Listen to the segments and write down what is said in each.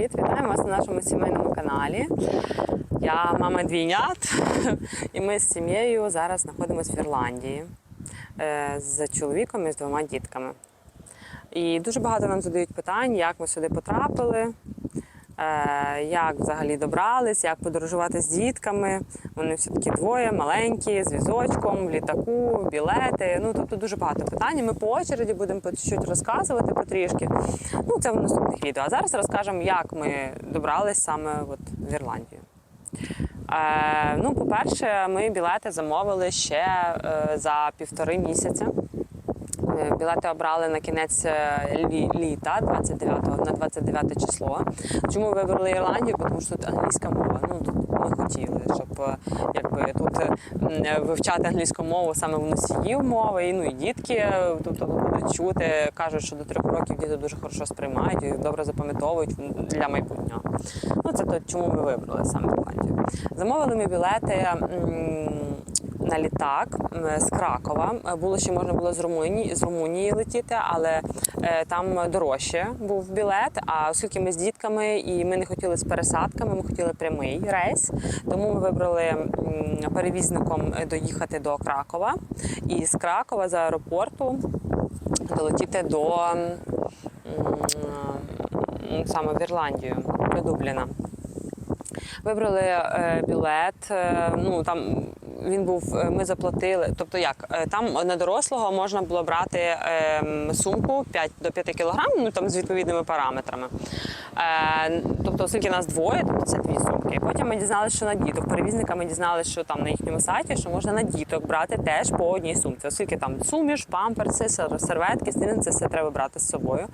привіт! Вітаємо вас на нашому сімейному каналі. Я мама двійнят, і ми з сім'єю зараз знаходимося в Ірландії е, з чоловіком і з двома дітками. І дуже багато нам задають питань, як ми сюди потрапили, як взагалі добрались, як подорожувати з дітками. Вони все таки двоє, маленькі, з візочком, в літаку, білети. Ну тобто дуже багато питань. Ми по очереді будемо по чуть розказувати потрішки. Ну це в наступних відео. А зараз розкажемо, як ми добрались саме от в Ірландію. Е, ну, по-перше, ми білети замовили ще е, за півтори місяця. Білети обрали на кінець е, літа, 29 на 29 число. Чому вибрали Ірландію? Тому що тут англійська мова. Ну тут ми хотіли, щоб е, якби тут е, вивчати англійську мову саме в носіїв мови, і ну і дітки тобто будуть чути, кажуть, що до трьох років діти дуже хорошо сприймають і добре запам'ятовують для майбутнього. Ну це то, чому ми вибрали саме Ірландію. Замовили ми білети. На літак з Кракова. Е, Було ще можна було з Румунії, з Румунії летіти, але е, там дорожче був білет. А оскільки ми з дітками і ми не хотіли з пересадками, ми хотіли прямий рейс, тому ми вибрали перевізником е, доїхати до Кракова і з Кракова з аеропорту долетіти до саме в Ірландію, до Дубліна. Вибрали білет. ну там він був. е, Ми заплатили. Тобто, як е, там на дорослого можна було брати е, сумку 5 до 5 кілограм, ну там з відповідними параметрами. Е, тобто, оскільки нас двоє, тобто це дві сумки. Потім ми дізналися, що на діток. Перевізника ми дізналися, що там на їхньому сайті, що можна на діток брати теж по одній сумці, оскільки там суміш, памперси, серветки, стіни, це все треба брати з собою.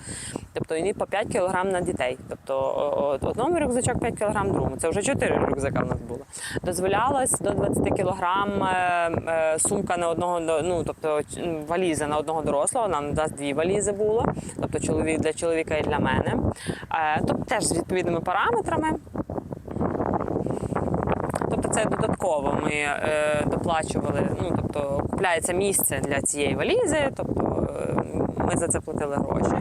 Тобто і по 5 кілограм на дітей. Тобто одному рюкзачок 5 кілограм, другому. Це вже 4 рюкзака в нас було. Дозволялось до 20 кілограм е, е, сумка на одного, ну тобто валіза на одного дорослого. Нам нас дві валізи було, тобто чоловік для чоловіка і для мене. Е, Тобто теж з відповідними параметрами. Це додатково ми е, доплачували. Ну тобто купляється місце для цієї валізи, тобто е, ми за це платили гроші.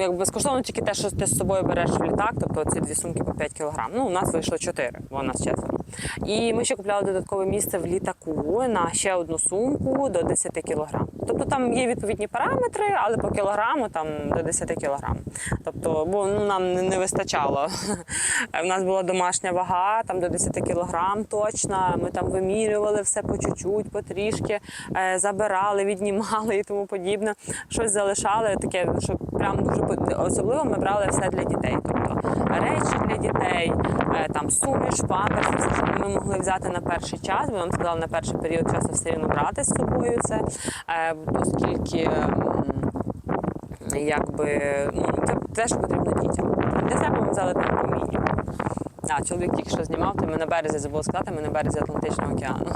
Е, безкоштовно тільки те, що ти з собою береш в літак, тобто ці дві сумки по 5 кілограм. Ну, у нас вийшло 4, бо у нас четверо. І ми ще купляли додаткове місце в літаку на ще одну сумку до 10 кілограм. Тобто там є відповідні параметри, але по кілограму там до 10 кілограм. Тобто, бо ну, нам не- вистачало. У нас була домашня вага, там до 10 кілограм точно. Ми там вимірювали все по чуть-чуть, потрішки, е, забирали, віднімали і тому подібне. Щось залишали таке, що прям дуже особливо ми брали все для дітей. Тобто речі для дітей, е, там суміш, памперс, все, що ми могли взяти на перший час, бо нам сказали на перший період часу все рівно брати з собою це, е, оскільки. Якби ну це те, що потрібно дітям. Для себе ми взяли там по. А чоловік тільки що знімав, то ми на березі забув сказати, ми на березі Атлантичного океану.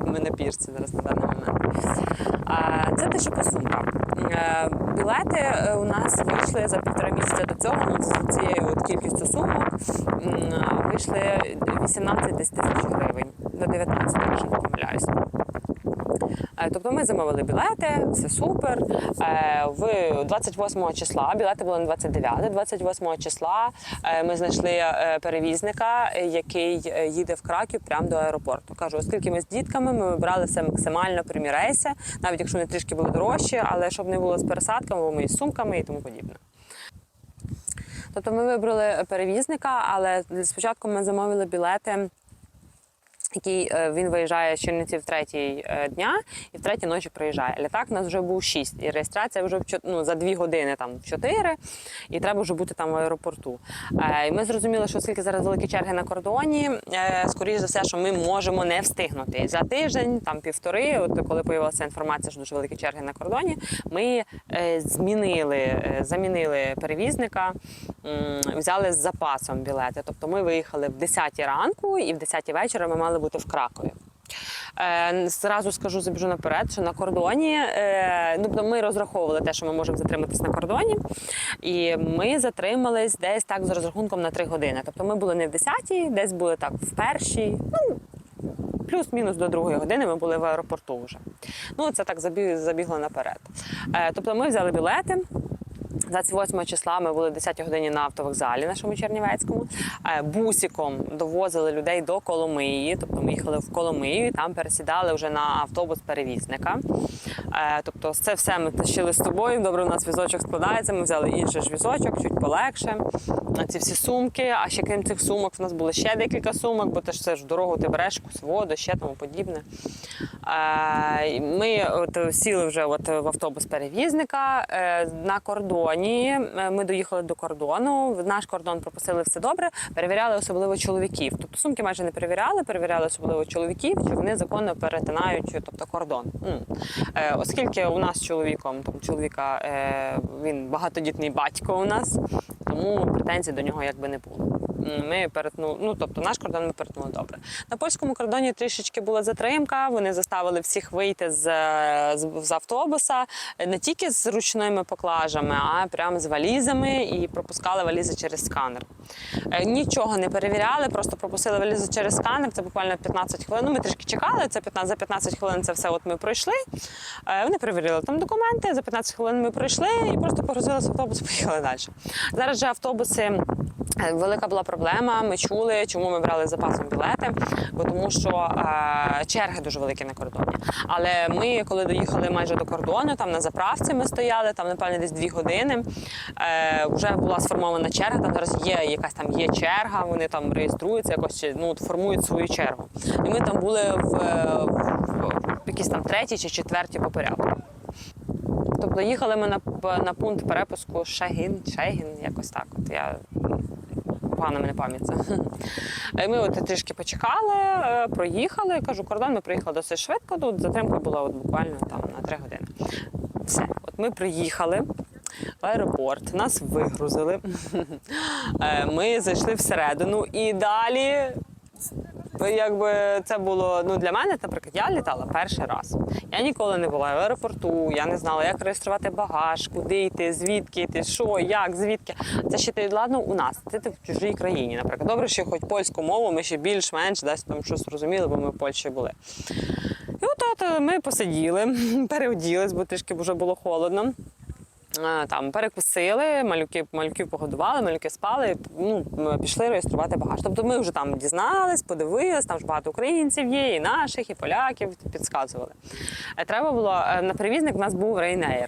Ми на пірці зараз на даний момент. А, Це те, що по сумкам. Білети е, у нас вийшли за півтора місяця до цього. ну, з цією от кількістю сумок вийшли 18 десь тисяч гривень до 19, якщо не помиляюсь. Е, Тобто ми замовили білети, все супер. Е, В 28 числа білети були на 29. 28 числа е, ми знайшли перевізника, який їде в Краків прямо до аеропорту. Кажу, оскільки ми з дітками, ми вибрали все максимально прямі рейси, навіть якщо вони трішки були дорожчі, але щоб не було з пересадками, із сумками і тому подібне. Тобто ми вибрали перевізника, але спочатку ми замовили білети який е, він виїжджає з Чернівців в третій е, дня і в третій ночі приїжджає. Літак у нас вже був 6, і реєстрація вже ну, за 2 години там в 4, і треба вже бути там в аеропорту. Е, І ми зрозуміли, що оскільки зараз великі черги на кордоні, скоріш за все, що ми можемо не встигнути. За тиждень, там півтори, от коли появилася інформація, що дуже великі черги на кордоні, ми змінили, замінили перевізника, взяли з запасом білети. Тобто ми виїхали в 10 ранку і в 10 вечора ми мали бути в Кракові. Е, Зразу скажу, забіжу наперед, що на кордоні е, ну, ми розраховували те, що ми можемо затриматись на кордоні, і ми затримались десь так з розрахунком на 3 години. Тобто ми були не в 10-й, десь були так в першій. Ну, плюс-мінус до другої години ми були в аеропорту вже. Ну, це так забігло наперед. Е, тобто ми взяли білети. 28 числа ми були 10 годині на автовокзалі нашому Чернівецькому. Е, Бусиком довозили людей до Коломиї. Тобто ми їхали в Коломию, і там пересідали вже на автобус перевізника. Е, Тобто, це все ми тащили з собою. Добре, у нас візочок складається. Ми взяли інший ж візочок, чуть полегше. Ці всі сумки. А ще крім цих сумок, в нас було ще декілька сумок, бо ти ж це ж дорогу ти береш якусь воду, ще тому подібне. Е, Ми от сіли вже от в автобус перевізника на кордоні. Е, Ми доїхали до кордону. В Наш кордон пропустили все добре. Перевіряли особливо чоловіків. Тобто сумки майже не перевіряли, перевіряли особливо чоловіків, чи вони законно перетинають тобто кордон. Е, Оскільки у нас з чоловіком, там чоловіка е, він багатодітний батько у нас, тому претензій до нього якби не було. Ми перетнули, ну тобто наш кордон ми перетнули добре. На польському кордоні трішечки була затримка. Вони заставили всіх вийти з, з, з автобуса е, не тільки з ручними поклажами, а прямо з валізами і пропускали валізи через сканер. Е, Нічого не перевіряли, просто пропустили валізи через сканер. Це буквально 15 хвилин. Ну, ми трішки чекали. Це 15, за 15 хвилин це все от ми пройшли. Е, Вони перевірили там документи. За 15 хвилин ми пройшли і просто погрузилися в автобус, поїхали далі. Зараз же автобуси. Е, Велика була проблема. Ми чули, чому ми брали запасом білети, бо тому що е, черги дуже великі на кордоні. Але ми, коли доїхали майже до кордону, там на заправці ми стояли, там напевно десь дві години. Е, вже була сформована черга. Там зараз є якась там є черга. Вони там реєструються, якось ну формують свою чергу. І ми там були в, е, в, в якійсь там третій чи четвертій по порядку. Тобто їхали ми на, на пункт перепуску Шегін, Шегін, якось так. От я погано мене пам'ять. Ми от трішки почекали, проїхали. проїхали. Кажу, кордон ми приїхали досить швидко. Тут затримка була от буквально там на три години. Все, от ми приїхали. В аеропорт нас вигрузили. Е, Ми зайшли всередину і далі якби це було ну для мене, наприклад, я літала перший раз. Я ніколи не була в аеропорту, я не знала, як реєструвати багаж, куди йти, звідки йти, що, як, звідки. Це ще ти ладно у нас. Це ти в чужій країні. Наприклад, добре, що хоч польську мову ми ще більш-менш десь там щось розуміли, бо ми в Польщі були. І от, от ми посиділи, переоділись, бо трішки вже було холодно. Е, Там перекусили, малюки, малюків погодували, малюки спали. Ну, пішли реєструвати багаж. Тобто ми вже там дізнались, подивились, там ж багато українців є, і наших, і поляків підказували. Е, Треба було е, на перевізник. У нас був Ryanair.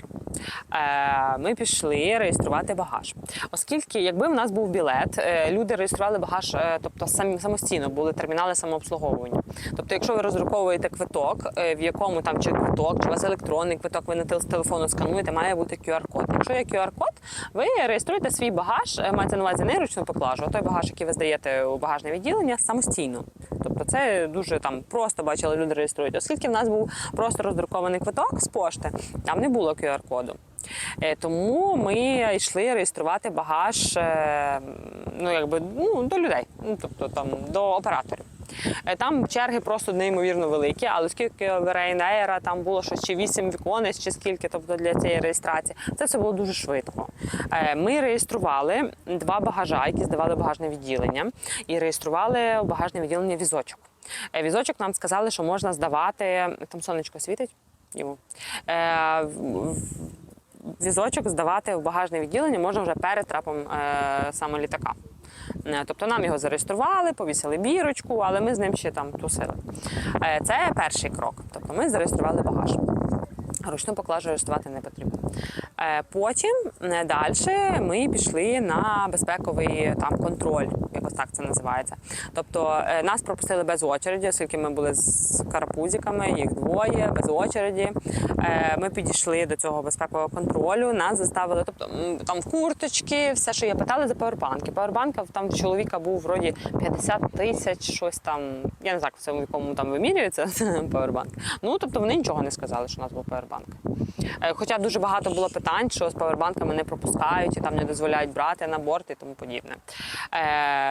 Ми пішли реєструвати багаж. Оскільки, якби в нас був білет, люди реєстрували багаж, тобто самостійно були термінали самообслуговування. Тобто, якщо ви розруковуєте квиток, в якому там чи квиток, чи у вас електронний квиток, ви на телефону скануєте, має бути QR-код. Якщо є QR-код, ви реєструєте свій багаж, е, мається на увазі не ручну поклажу, а той багаж, який ви здаєте у багажне відділення, самостійно. Тобто це дуже там просто бачили, люди реєструють. Оскільки в нас був просто роздрукований квиток з пошти, там не було QR-коду. Е, Тому ми йшли реєструвати багаж е, ну, якби, ну, до людей, ну, тобто там, до операторів. Е, Там черги просто неймовірно великі, але оскільки в Ryanair там було щось чи 8 віконець, чи скільки тобто для цієї реєстрації, це все було дуже швидко. Е, Ми реєстрували два багажа, які здавали багажне відділення, і реєстрували багажне відділення візочок. Е, Візочок нам сказали, що можна здавати. Там сонечко світить йому. Візочок здавати в багажне відділення можна вже перед трапом саме літака. Е, Тобто нам його зареєстрували, повісили бірочку, але ми з ним ще там тусили. Е, Це перший крок. Тобто ми зареєстрували багаж. Ручну поклажу реєструвати не потрібно. Е, Потім далі ми пішли на безпековий там контроль, якось так це називається. Тобто е, нас пропустили без очереді, оскільки ми були з карапузиками, їх двоє, без очереді. Е, Ми підійшли до цього безпекового контролю, нас заставили, тобто там в курточки, все, що я питали за павербанки. Павербанка там в чоловіка був вроді 50 тисяч, щось там. Я не знаю, в цьому якому там вимірюється павербанк. Ну тобто вони нічого не сказали, що у нас був павербанк. Е, Хоча дуже багато було питань, що з павербанками не пропускають і там не дозволяють брати на борт і тому подібне.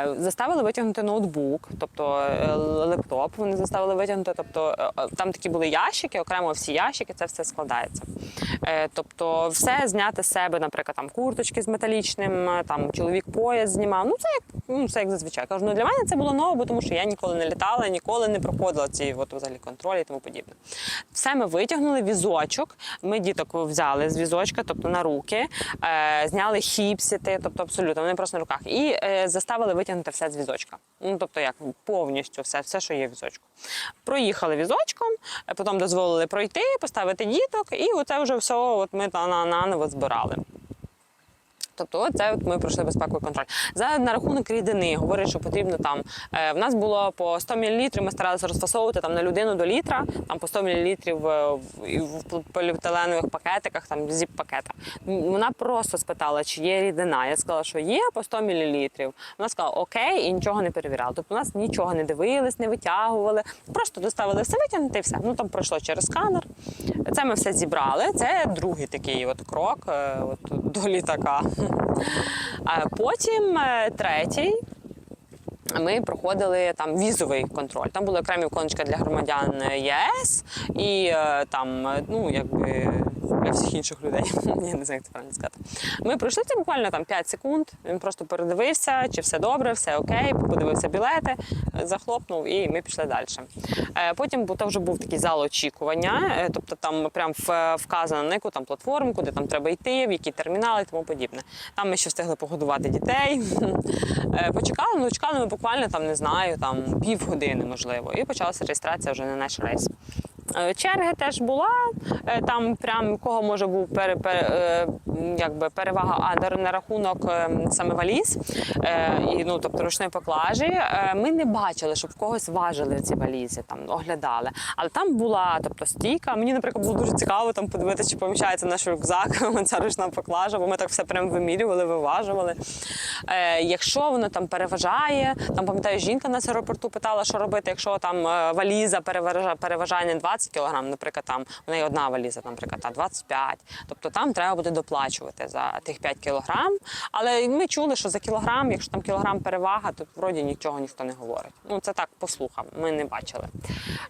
Е, Заставили витягнути ноутбук, тобто е, лептоп. Вони заставили витягнути. Тобто е, там такі були ящики, окремо всі ящики, це все складається. Тобто, все зняти з себе, наприклад, там курточки з металічним, там чоловік пояс знімав. Ну це як ну це як зазвичай. Кажу, ну для мене це було ново, тому що я ніколи не літала, ніколи не проходила ці от взагалі контролі і тому подібне. Все ми витягнули візочок. Ми діток взяли з візочка, тобто на руки, зняли хіпсити, тобто абсолютно вони просто на руках, і заставили витягнути все з візочка. Ну тобто, як повністю все, все, що є в візочку. Проїхали візочком, потім дозволили пройти, поставити діток, і оце вже все от ми на- наново збирали. Тобто, це от ми пройшли безпековий контроль. За на рахунок рідини говорять, що потрібно там. Е, в нас було по 100 мл, Ми старалися розфасовувати там на людину до літра, там по 100 мл в, і в поліетиленових пакетиках, там зіп пакетах. Вона просто спитала, чи є рідина. Я сказала, що є по 100 мл. Вона сказала окей, і нічого не перевіряла. Тобто, у нас нічого не дивились, не витягували. Просто доставили все витягнути і все. Ну там пройшло через сканер. Це ми все зібрали. Це другий такий от крок е, от, до літака. Потім е, третій. Ми проходили там візовий контроль. Там були окремі віконечка для громадян ЄС і е, там, е, ну якби для всіх інших людей. Я не знаю, як це правильно сказати. Ми пройшли це буквально там 5 секунд. Він просто передивився, чи все добре, все окей, подивився білети, захлопнув, і ми пішли далі. Е, Потім там вже був такий зал очікування, е, тобто там прям вказано на яку там платформу, куди там треба йти, в які термінали і тому подібне. Там ми ще встигли погодувати дітей. Е, Почекали, ну чекали ми буквально там, не знаю, там півгодини, можливо, і почалася реєстрація вже на наш рейс. Е, Черги теж була. е, Там прям кого може був пере, пере, е, якби перевага а на- рахунок саме валіз, і ну тобто ручної поклажі. Ми не бачили, щоб когось важили ці валізи, там оглядали. Але там була тобто стійка. Мені, наприклад, було дуже цікаво там подивитися, чи поміщається наш рюкзак, ця ручна поклажа, бо ми так все прям вимірювали, виважували. Якщо воно там переважає, там пам'ятаю, жінка нас аеропорту питала, що робити, якщо там валіза переважає, переважає не 20 кг, наприклад, там у неї одна валіза, наприклад, та 25. Тобто там треба буде доплачувати за тих 5 кг. Але ми чули, що за кілограм, якщо там кілограм перевага, то вроді нічого ніхто не говорить. Ну це так по слухам, ми не бачили.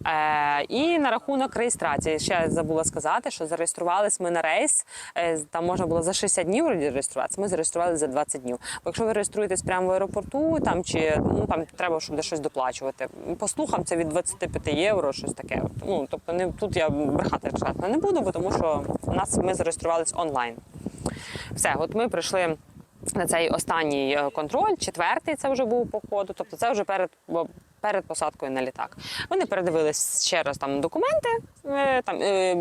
Е, і на рахунок реєстрації ще забула сказати, що зареєструвались ми на рейс. е, Там можна було за 60 днів реєструватися. Ми зареєструвалися за 20 днів. Бо якщо ви реєструєтесь прямо в аеропорту, там чи ну там треба, щоб де щось доплачувати. По слухам це від 25 євро, щось таке. Ну тобто не тут я брехати чесно не буду, бо тому що у нас ми зареєструвалися онлайн. Все, от ми прийшли. На цей останній е, контроль, четвертий це вже був по ходу, тобто це вже перед, перед посадкою на літак. Вони передивились ще раз там документи, е, там е,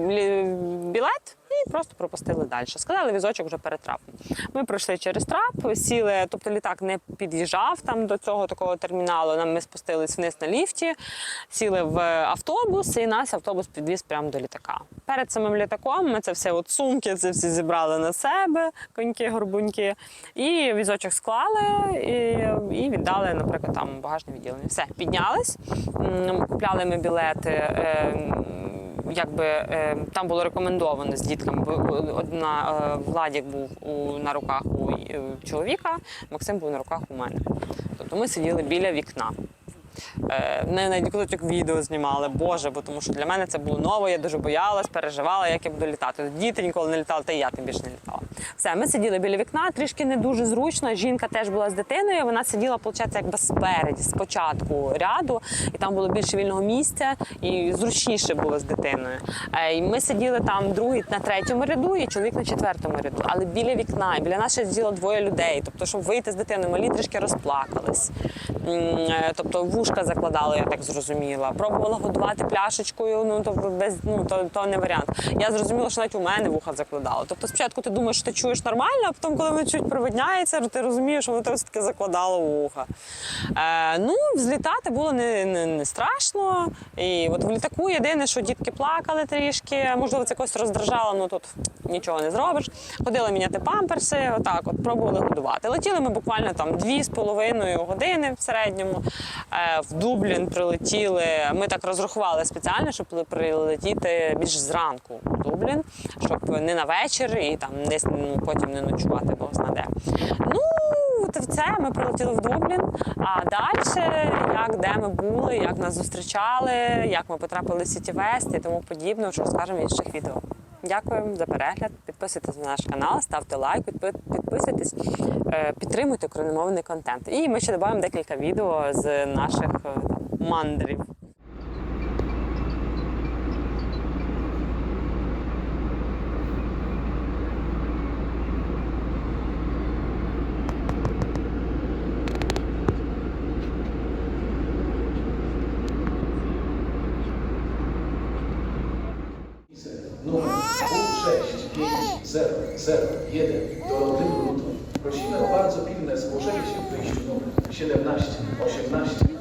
білет і просто пропустили далі. Сказали, візочок вже перед трапом. Ми пройшли через трап, сіли, тобто літак не під'їжджав там до цього такого терміналу. Нам ми спустились вниз на ліфті, сіли в автобус, і нас автобус підвіз прямо до літака. Перед самим літаком ми це все, от сумки, це всі зібрали на себе, коньки, горбуньки, і візочок склали і, і віддали, наприклад, там багажне відділення. Все, піднялись, купляли ми білети. Якби е, там було рекомендовано з дітками. Одна е, Владік був у, на руках у е, чоловіка, Максим був на руках у мене. Тобто ми сиділи біля вікна. Е, не навіть кусочок відео знімали, Боже, бо тому що для мене це було ново, я дуже боялась, переживала, як я буду літати. Діти ніколи не літали, та й я тим більше не літала. Все, ми сиділи біля вікна, трішки не дуже зручно. Жінка теж була з дитиною. Вона сиділа, виходить, якби спереді, спочатку ряду, і там було більше вільного місця, і зручніше було з дитиною. Е, І ми сиділи там другий на третьому ряду, і чоловік на четвертому ряду. Але біля вікна, і біля нас ще сиділо двоє людей. Тобто, щоб вийти з дитиною, малі трішки розплакались. Е, Тобто вушка закладали, я так зрозуміла. Пробувала годувати пляшечкою, ну то без ну то, то не варіант. Я зрозуміла, що навіть у мене вуха закладало. Тобто, спочатку ти думаєш, що ти чуєш нормально, а потім, коли воно чуть привидняється, ти розумієш, що воно все-таки закладало вуха. Е, ну, взлітати було не, не, не страшно. І от в літаку єдине, що дітки плакали трішки, можливо, це когось роздражало, ну тут нічого не зробиш. Ходили міняти памперси, отак, от пробували годувати. Летіли ми буквально там дві з половиною години в середньому. В Дублін прилетіли. Ми так розрахували спеціально, щоб прилетіти більш зранку в Дублін, щоб не на вечір і там десь ну, потім не ночувати, бо зна де. Ну, це ми прилетіли в Дублін. А далі, як де ми були, як нас зустрічали, як ми потрапили в Сіті Вест і тому подібне, що розкажемо в інших відео. Дякую за перегляд. Підписуйтесь на наш канал, ставте лайк, підпи- підписуйтесь, е, підтримуйте україномовний контент. І ми ще додаємо декілька відео з наших е, мандрів. 001 do Dybrutu prosimy o bardzo pilne zgłoszenie się w wyjściu numer 17, 18.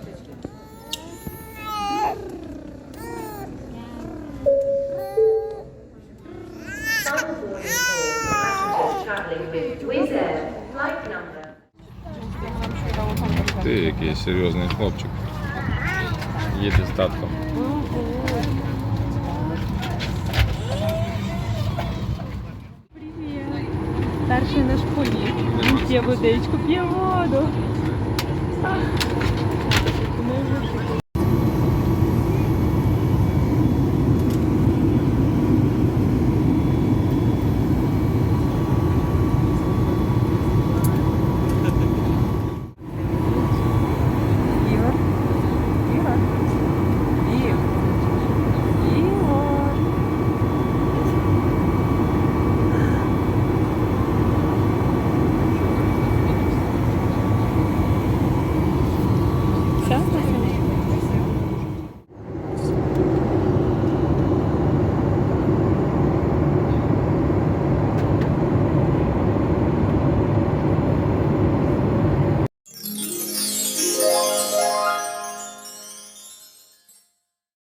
Ty, jaki jest seriozny chłopczyk. Jedzie statką. Перший наш політ. Він п'є водичку, п'є воду. Ми вже